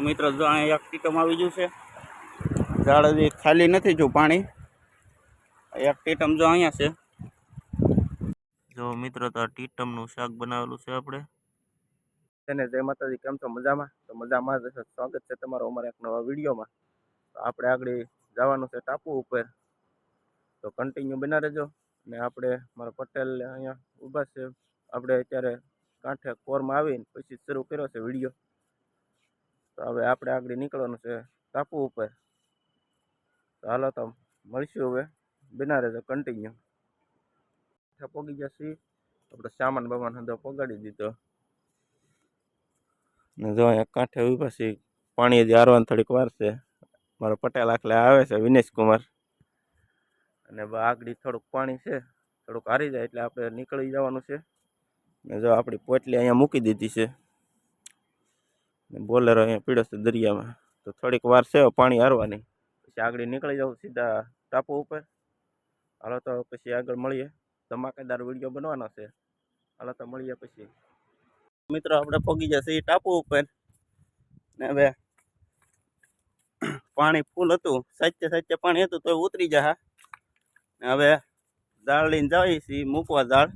તો મિત્રો અહીંયા એક ટીટમ આવી ગયું છે. ઝાડ હજી ખાલી નથી જો પાણી. એક ટીટમ જો અહીંયા છે. જો મિત્રો, તો ટીટમનું શાક બનાવેલું છે આપણે. તેને જય માતાજી, કેમ છો? મજામાં? તો મજામાં જ. સ્વાગત છે તમારો અમારા એક નવા વિડીયોમાં. તો આપણે આગળ જવાનું છે ટાપુ ઉપર. તો કન્ટિન્યુ બના રહેજો. ને આપણે મારા પટેલ અહીંયા ઊભા છે. આપણે અત્યારે કાંઠે કોરમાં આવીને પછી શરૂ કર્યો છે વીડિયો. તો હવે આપણે આગળ નીકળવાનું છે ટાપુ ઉપર. તો હાલો તો મળશું હવે. બના રહેજો કન્ટિન્યુ પોગી જશે આપણે સામાન બામાન હંધો પગાડી દીધો. ને જો અહીંયા કાંઠે ઊભા પછી પાણી હજી હારવાની થોડીક વાર છે. મારો પટેલ આખલે આવે છે, વિનેશ કુમાર. અને આગળ થોડુંક પાણી છે. થોડુંક હારી જાય એટલે આપણે નીકળી જવાનું છે. ને જો આપણી પોટલી અહીંયા મૂકી દીધી છે. બોલેરો અહીંયા પીડો દરિયામાં. તો થોડીક વાર છે પાણી હારવાની. પછી આગળ નીકળી જાઉં, સીધા ટાપુ ઉપર. હાલો તો પછી આગળ મળીએ. ધમાકેદાર વીડિયો બનવાનો છે. હાલો તો મળીએ પછી. મિત્રો, આપણે પગી જશે એ ટાપુ ઉપર. ને હવે પાણી ફૂલ હતું. સાચે સાચે પાણી હતું તો ઉતરી જા હવે દાળ લઈને જઈએ છીએ, મૂકવા દાળ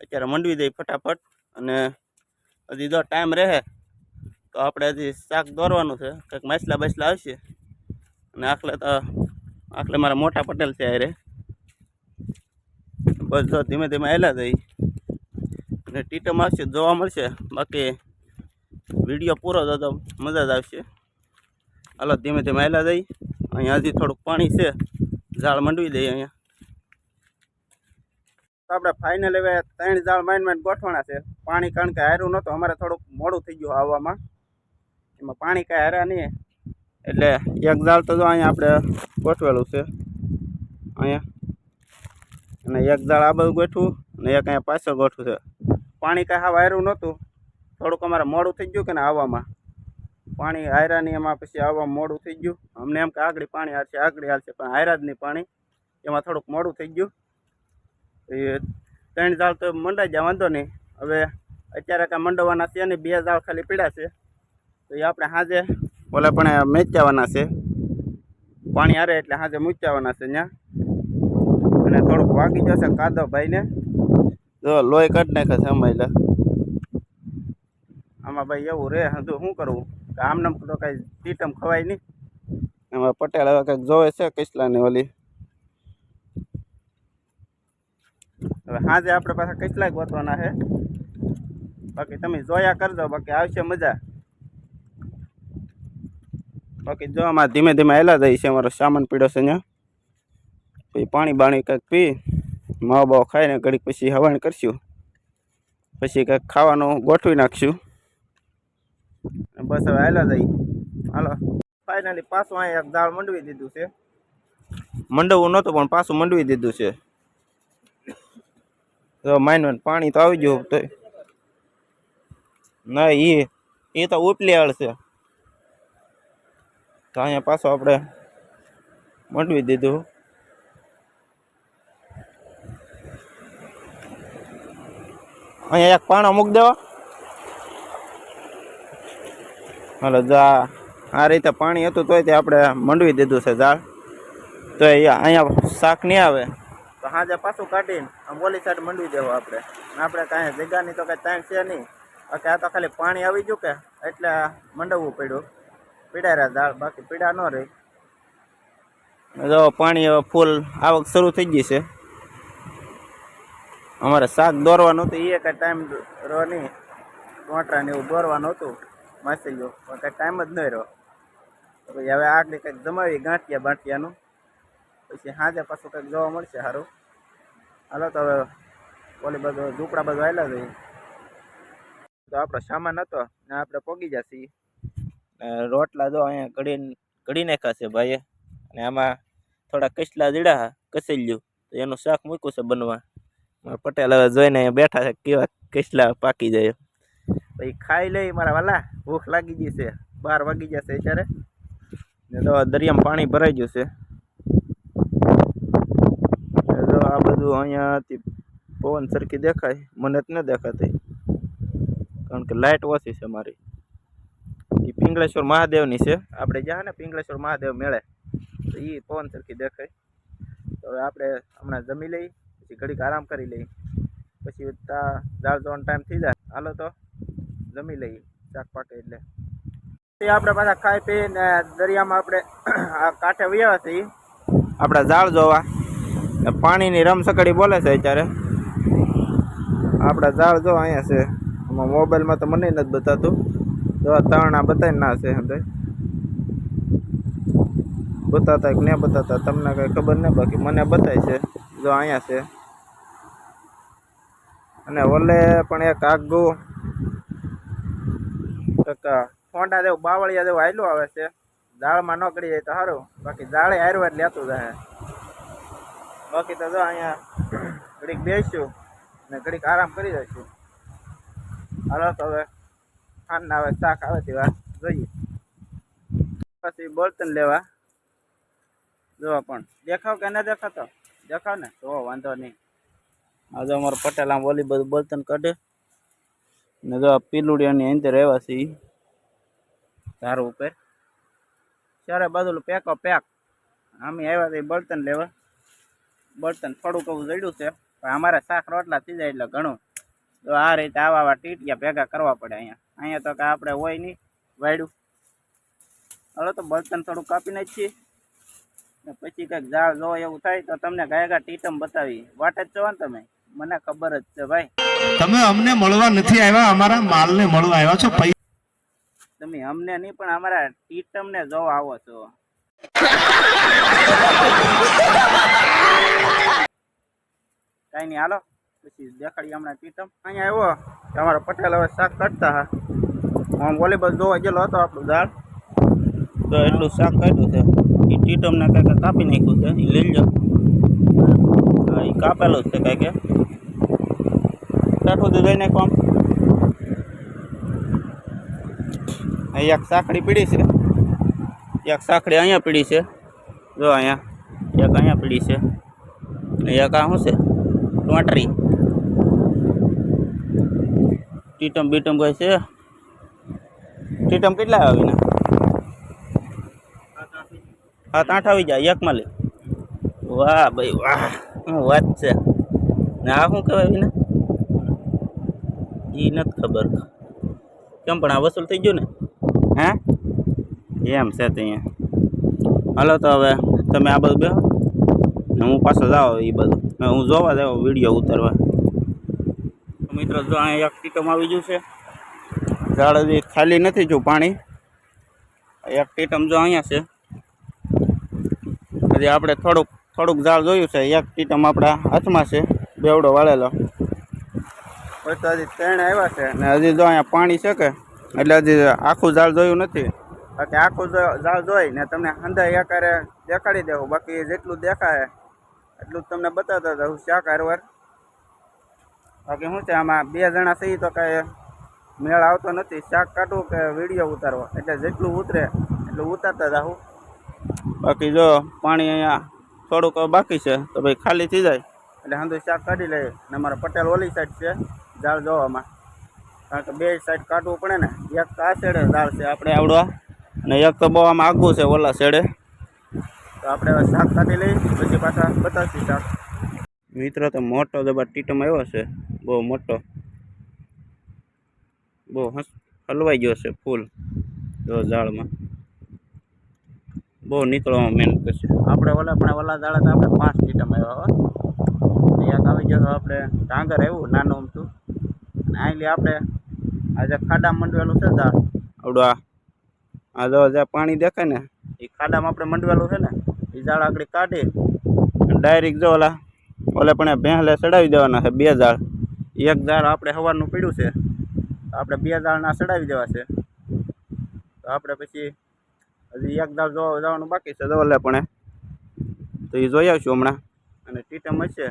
અત્યારે મંડવી દઈ ફટાફટ. અને હજી જો ટાઈમ રહે. તો આપણે હજી શાક દોરવાનું છે. કંઈક માછલા બાછલા આવશે. અને આખલે તો, આખલે મારા મોટા પટેલ છે અરે બસ જો ધીમે ધીમે આવેલા જઈ અને ટીટમ આવશે, જોવા મળશે. બાકી વીડિયો પૂરો થતો મજા જ આવશે. હાલો, ધીમે ધીમે આવેલા જઈ અહીંયા હજી થોડુંક પાણી છે. ઝાડ મંડવી દઈએ અહીંયા. તો આપણે ફાઇનલ હવે ત્રણ ઝાડ માઇન માઇન ગોઠવાના છે. પાણી કારણ કે હારું નહોતું, અમારે થોડુંક મોડું થઈ ગયું આવવામાં. એમાં પાણી કાંઈ હાર્યા નહીં. એટલે એક જાળ તો જો અહીંયા આપણે ગોઠવેલું છે. અહીંયા. અને એક જાળ આ બધું ગોઠવું અને એક અહીંયા પાછળ ગોઠવું છે. પાણી કાંઈ હાવ હાર્યું નહોતું. થોડુંક અમારે મોડું થઈ ગયું કે ને આવવામાં પાણી હાર્યા નહીં, એમાં પછી આવવામાં મોડું થઈ ગયું. અમને એમ કે આગળ પાણી હારશે આગળ હારશે પણ હાર્યા જ નહીં પાણી. એમાં થોડુંક મોડું થઈ ગયું. એ ત્રણ જાળ તો મંડાઈ જાય વાંધો નહીં. હવે અત્યારે કાંઈ મંડવાના છે ને બે જાળ ખાલી પીડા છે. તો એ આપણે સાંજે ઓલા પણ મેચાવાના છે. પાણી હારે એટલે સાંજે મૂચાવાના છે ત્યાં અને થોડુંક વાગી જશે કાદવ ભાઈને જો લોહી કાઢ નાખે છે અમાયલા આમાં ભાઈ એવું રે હજુ શું કરવું? કે આમનામ તો કાંઈ ટીટમ ખવાય નહીં. એમાં પટેલ હવે કંઈક જોવે છે કૈસલાની ઓલી. હવે સાંજે આપણે પાછા કૈસલા ગોતવાના છે. બાકી તમે જોયા કરજો, બાકી આવશે મજા. બાકી જો આમાં ધીમે ધીમે હેલા જાય છે, અમારો સામાન પીડો છે અહીંયા પછી પાણી બાણી કંઈક પી, માવો બાવો ખાઈને ઘડીક પછી હવાણ કરશું. પછી કંઈક ખાવાનું ગોઠવી નાખશું. બસ હવે હેલા જાય. હાલો. ફાઇનલી પાછું અહીંયા એક દાળ મંડવી દીધું છે. મંડવું નહોતું, પણ પાછું મંડવી દીધું છે. તો માઇન પાણી તો આવી ગયું તો ના એ એ તો ઉપલી આળ છે. તો અહીંયા પાછો આપણે મંડવી દીધું. અહીંયા એક પાણો મૂક દેવા. હાલો, જા આ રીતે પાણી હતું તોય તે આપણે મંડવી દીધું છે ઝાડ. તો અહીંયા શાક નહીં આવે. તો સાંજે પાછું કાઢીને આમ ઓલી સાઈડ મંડવી દેવો આપણે. આપણે કાંઈ જગ્યાની તો કાંઈ તાણ છે નહીં. બાકી આ તો ખાલી પાણી આવી ગયું કે એટલે મંડવવું પડ્યું. પીડા રહ્યા દાળ, બાકી પીડા ન રહી. જો પાણી હવે ફૂલ આવક શરૂ થઈ ગઈ છે. અમારે શાક દોરવાનું હતું એ કાંઈ ટાઈમ રહ્યો નહીં. ટોટરા ને એવું દોરવાનું હતું માછલીઓ પણ કાંઈ ટાઈમ જ નહીં રહ્યો. પછી હવે આગળ કંઈક જમાવી, ગાંઠિયા બાંટિયાનું પછી સાંજે પાછું કંઈક જોવા મળશે સારું હાલો તો હવે ઓલી બધું ઝૂંપડા બધું આવેલા જઈએ. તો આપણો સામાન હતો ને આપણે પોગી જશે રોટલા જો અહીંયા ઘડી ઘડી નાખ્યા છે ભાઈએ. અને આમાં થોડા કસલા જીડા કસેલ્યું તો એનું શાક મૂક્યું છે બનવા. પટેલ હવે જોઈને અહીંયા બેઠા છે કેવા કસલા પાકી જાય પછી ખાઈ લઈ મારા વાલા. ભૂખ લાગી ગઈ છે. બાર વાગી જશે અત્યારે. ને તો દરિયામાં પાણી ભરાઈ ગયું છે. જો આ બધું અહીંયાથી પવન સરખી દેખાય. મને જ ન દેખાતી. કારણ કે લાઇટ ઓછી છે મારી. પિંગળેશ્વર મહાદેવની છે. આપણે જ્યાં ને પિંગળેશ્વર મહાદેવ મેળે, તો એ પવન સરખી દેખાય. તો હવે આપણે હમણાં જમી લઈ, પછી ઘડીક આરામ કરી લઈ. પછી તા દાળ જોવાનો ટાઈમ થઈ જાય. હાલો તો, જમી લઈએ શાક પાકે એટલે. આપણે પાછા ખાઈ પીને દરિયામાં આપણે આ કાંઠે વ્યા છીએ આપણે ઝાડ જોવા. પાણીની રમસકડી બોલે છે અત્યારે. આપણે ઝાડ જો અહીંયા છે. આમાં મોબાઈલમાં તો મને નથી બતાતું. જો આ બતાવી ના છે અંદર બતાતા કે નહીં બતાતા, તમને કંઈ ખબર નહીં બાકી મને બતાય છે, જો અહીંયા છે. અને ઓલે પણ એક આગું ફોંડા જેવું બાવળિયા જેવું હાયલું આવે છે. દાળમાં ન કરી જાય તો સારું, બાકી દાળે હારવા એટલે લેતું જાય બાકી તો જો અહીંયા ઘડીક બેસીશું ને ઘડીક આરામ કરી દઈશું હાલો તો હવે. ખાંડના આવે શાક આવે તેવા જોઈએ. પછી બળતણ લેવા. જોવા પણ. દેખાવ કે ન દેખાતો? દેખાવ ને? તો વાંધો નહીં. આજે અમારો પટેલ આમ ઓલી બધું બળતણ કાઢે. ને જો આ પીલુડિયાની અંદર આવ્યા છે ધાર ઉપર. ત્યારે બાજુ પેકો પેક. અમે આવ્યા હતા બળતણ લેવા. બળતણ થોડુંક એવું જડ્યું છે. પણ અમારે શાક રોટલા થઈ જાય એટલે ઘણું. તો આ રીતે આવા આવા ટીટિયા ભેગા કરવા પડે અહીંયા. અહીંયા તો કે આપણે હોય નહીં. વાયડું. હવે તો બળતણ થોડું કાપી નાખીએ. ને પછી કંઈક ઝાડ જો એવું થાય તો તમને ગયા ગયા ટીટમ બતાવી વાટે જ છો ને તમે. મને ખબર જ છે ભાઈ. તમે અમને મળવા નથી આવ્યા અમારા માલને મળવા આવ્યા છો. તમે અમને નહીં પણ અમારા ટીટમ ને જોવા આવો છો. કઈ નહીં હાલો. પછી દેખાડી હમણાં ટીટમ અહીંયા આવ્યો. અમારો પટેલ હવે શાક કાઢતા હા. હું વોલીબોલ જોવા ગયેલો હતો આપણું દાળ તો એટલું શાક કાઢ્યું છે. એ ટીટમને કાંઈક કાપી નાખ્યું છે. એ લઈ લો એ કાપેલું છે કાંઈક કાઠું દૂધ લઈ નાખો આમ. અહીં એક સાંકડી પીડી છે. એક સાંકડી અહીંયા પીડી છે. જો અહીંયા. એક અહીંયા પીડી છે. એક આ શું છે? ટોટરી. ટીટમ બીટમ કઈ છે? ટીટમ કેટલા આવે ને હા આઠ આવી જાય એકમાં લે. વાહ ભાઈ, વાહ, શું વાત છે. ને આ શું કહેવાય ને એ નથી ખબર. કેમ પણ આ વસૂલ થઈ ગયું ને? હે? એમ છે ત્યાં હાલો તો હવે તમે આ બધું બેહો. હું પાછો જાઓ એ બધું હું જોવા જાવ વીડિયો ઉતારવા. મિત્રો, જો અહીંયા એક ટીટમ આવી ગયું છે. ઝાડ હજી ખાલી નથી જો પાણી. એક ટીટમ જો અહીંયા છે. હજી આપણે થોડુંક થોડુંક ઝાડ જોયું છે. એક ટીટમ આપણા હાથમાં છે. બેવડો વાળેલો. પછી હજી ત્રણ આવ્યા છે ને હજી જો અહીંયા પાણી છે કે? એટલે હજી આખું ઝાડ જોયું નથી. બાકી આખું ઝાડ જોઈ ને તમને અંધા એકારે દેખાડી દેવું. બાકી જેટલું દેખાય એટલું તમને બતાવતા હતા હું શાક હારવાર. બાકી શું છે, આમાં બે જણા થઈ તો કાંઈ મેળ આવતો નથી. શાક કાઢવું કે વીડિયો ઉતારવો? એટલે જેટલું ઉતરે, એટલું ઉતારતા જાઉં બાકી જો પાણી અહીંયા થોડુંક બાકી છે, તો ભાઈ ખાલી થઈ જાય. એટલે હંધું શાક કાઢી લઈએ. ને અમારા પટેલ ઓલી સાઈડ છે ઝાડ જોવામાં. કારણ કે બે સાઈડ કાઢવું પડે ને. એક તો આ સાઈડે ઝાડ છે આપણે આવડવા અને એક તો બહુ આમાં આગું છે ઓલા સાઈડે તો આપણે શાક કાઢી લઈએ, પછી પાછા બતાવશું શાક. મિત્રો, તો મોટો જબર ટીટમ આવ્યો છે. બહુ મોટો. બહુ હસ હલવાઈ ગયો છે ફૂલ જો ઝાડમાં. બહુ નીકળવામાં મહેનત કરશે. આપણે ઓલા પણ ઓલા ઝાડા તો આપણે પાંચ ટીટમ આવ્યા એક આવી ગયો તો આપણે ડાંગર આવ્યું નાનું અમથું. અને અહીં આપણે આ જે ખાડામાં મંડવેલું છે ઝાડ? આવડું આ આ જો જે પાણી દેખાય ને એ ખાડામાં આપણે મંડવેલું છે ને એ ઝાડ આગળ કાઢી. ડાયરેક્ટ જો ઓલા ઓલે પણ ભેંસલે ચડાવી દેવાના છે બે ઝાડ. એક દાળ આપણે સવારનું પીડ્યું છે આપણે બે દાળના ચડાવી દેવા છે. તો આપણે પછી હજી એક દાળ જોવા જવાનું બાકી છે દવલેપણે પણ. તો એ જોઈ આવશું હમણાં. અને ટીટમ હશે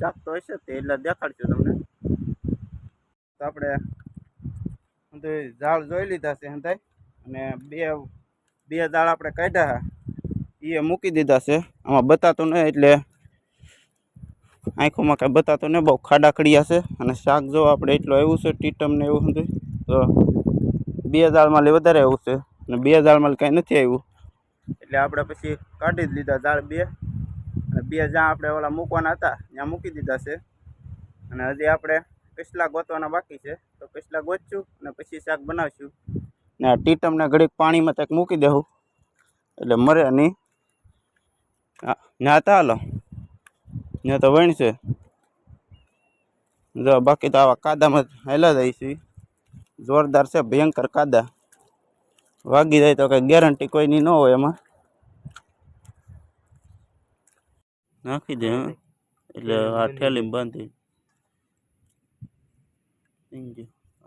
શાક તો હશે તે, એટલે દેખાડશું તમને. તો આપણે ઝાડ જોઈ લીધા છે હંધાઈ અને બે બે દાળ આપણે કાઢ્યા એ મૂકી દીધા છે. આમાં બતાતું નહીં એટલે આંખોમાં કાંઈ બતાતો નહીં બહુ ખાડા ખડિયા છે અને શાક જો આપણે એટલું આવ્યું છે ટીટમ ને એવું હતું તો બે દાળમાં વધારે આવ્યું છે. અને બે દાળમાં કાંઈ નથી આવ્યું. એટલે આપણે પછી કાઢી જ લીધા દાળ બે. અને બે જ્યાં આપણે ઓલા મૂકવાના હતા ત્યાં મૂકી દીધા છે. અને હજી આપણે કસલા ગોતવાના બાકી છે. તો કસલા ગોતશું અને પછી શાક બનાવશું. ને આ ટીટમને ઘડીક પાણીમાં તક મૂકી દેવું એટલે મરે નહીં. હા ના હતા હાલો. ત્યાં તો વણશે જો બાકી તો આવા કાદામાં હેલા જાય છે. જોરદાર છે, ભયંકર કાદા. વાગી જાય તો કંઈ ગેરંટી કોઈની ન હોય એમાં. નાખી દે. એટલે આ ઠેલી બાંધી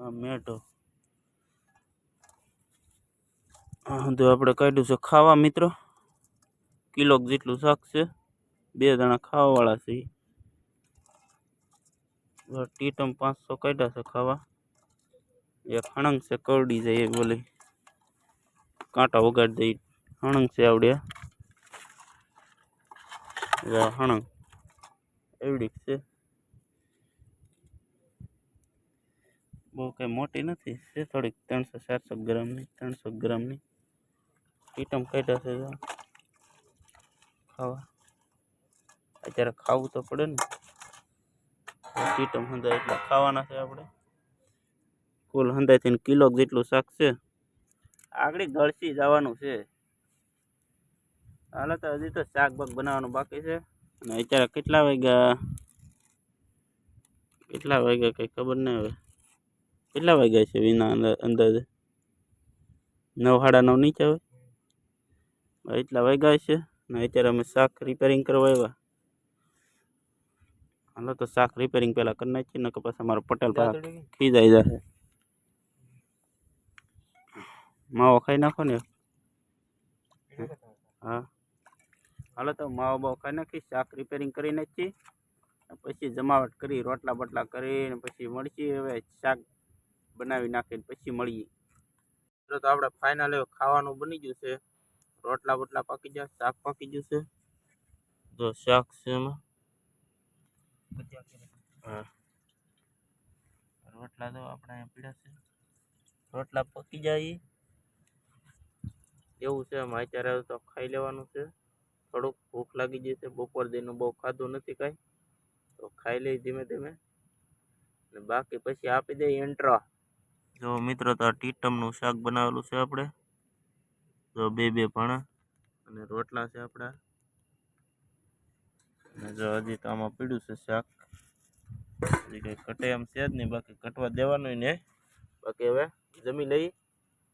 આ મેટો તો આપણે કાઢ્યું છે ખાવા, મિત્રો. કિલો જેટલું શાક છે. બે જણા ખાવાવાળા છે. ટીટમ પાંચસો કાઢ્યા છે ખાવા. એ ખણંગ છે, કરડી જાય એ બોલી કાંટા વગાડી દઈ હણંગ છે આવડ્યા હણંગ એવડી છે. બહુ કંઈ મોટી નથી, છે થોડીક ત્રણસો, ચારસો ગ્રામની, ત્રણસો ગ્રામની. ટીટમ કાઢ્યા છે ખાવા. અત્યારે ખાવું તો પડે ને. ચીટમ હંધાય એટલા ખાવાના છે આપણે. કુલ હંધાઈથી કિલો જેટલું શાક છે. આગળ ગળસી જવાનું છે. હાલ તો હજી તો શાક બાક બનાવવાનું બાકી છે. અને અત્યારે કેટલા વાગ્યા? કેટલા વાગ્યા કંઈ ખબર નહીં હવે. કેટલા વાગ્યા છે વિના અંદા- અંદાજે? નવ, સાડા નવ નીચે આવે એટલા વાગ્યા છે ને અત્યારે અમે શાક રિપેરિંગ કરવા આવ્યા. હાલો તો શાક રિપેરિંગ પહેલાં કરી નાખીએ ને પછી અમારો પટેલ પાસે ખીજાઈ જશે માવો ખાઈ નાખો ને. હા. હાલો તો માવો બાવો ખાઈ નાખી શાક રિપેરિંગ કરી નાખીએ પછી જમાવટ કરી રોટલા બટલા કરીને પછી મળીએ હવે શાક બનાવી નાખીને પછી મળીએ. તો તો આપણે ફાઇનલ ખાવાનું બની ગયું છે. રોટલા બટલા પાકી ગયા શાક પાકી ગયું છે. જો શાક છે એમાં. હા. રોટલા તો આપણે અહીંયા પીડા છે. રોટલા પકી જાય. એવું છે એમાં અત્યારે તો ખાઈ લેવાનું છે. થોડુંક ભૂખ લાગી ગઈ છે, બપોર દીનું બહુ ખાધું નથી કાંઈ. તો ખાઈ લઈ ધીમે ધીમે. ને બાકી પછી આપી દઈએ એન્ટ્રા જો મિત્રો તો ટીટમનું શાક બનાવેલું છે આપણે. જો બે બે ભાણા. અને રોટલા છે આપણા. અને જો હજી તો આમાં પીડ્યું છે શાક. હજી કંઈ કટે એમ છે જ નહીં, બાકી કટવા દેવાનું ને. બાકી હવે જમી લઈ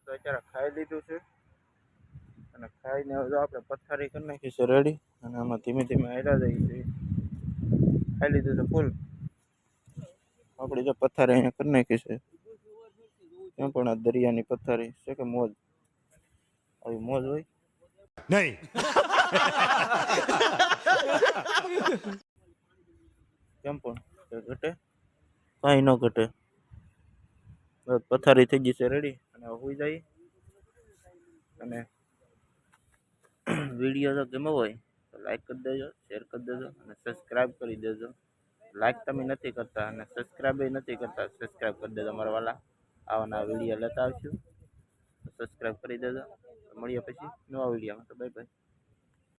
તો અત્યારે ખાઈ લીધું છે. અને ખાઈને હવે આપણે પથારી કરી નાખી રેડી અને આમાં ધીમે ધીમે હાલ્યા જઈએ છીએ ખાઈ લીધું છે ફૂલ આપણી જો પથારી અહીંયા કરી નાખી છે. પણ આ દરિયાની પથારી છે કે મોજ? આવી મોજ હોય. નહીં. કેમ પણ? ઘટે? કાંઈ ન ઘટે. પથારી થઈ ગઈ છે રેડી અને હોઈ જાય અને વીડિયો જો ગમ્યો હોય, તો લાઈક કરી દેજો શેર કરી દેજો, અને સબસ્ક્રાઈબ કરી દેજો. લાઈક તમે નથી કરતા અને સબસ્ક્રાઈબ નથી કરતા સબસ્ક્રાઈબ કરી દેજો અમારા વાલા. આવાના વીડિયો લેતા આવશું. સબસ્ક્રાઈબ કરી દેજો. મળીએ પછી નવા વિડીયોમાં તો બાય બાય